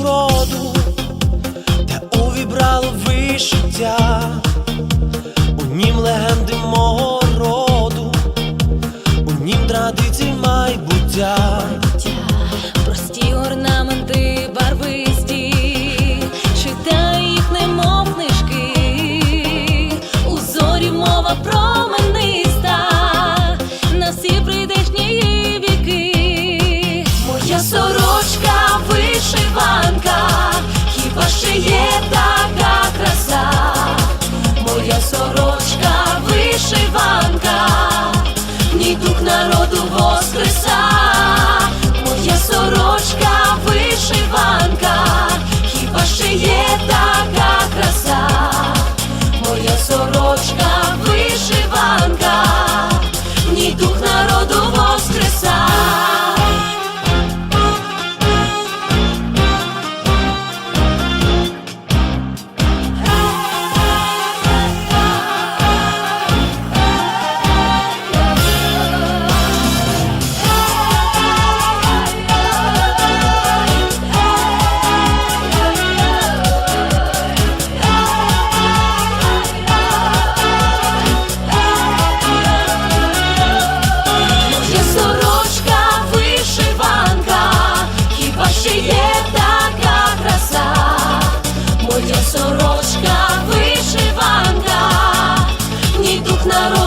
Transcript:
Вроду, та увібрало вишиття, у нім легенди мого роду, у нім традицій майбуття. Вишиванка, хіба ще є 나로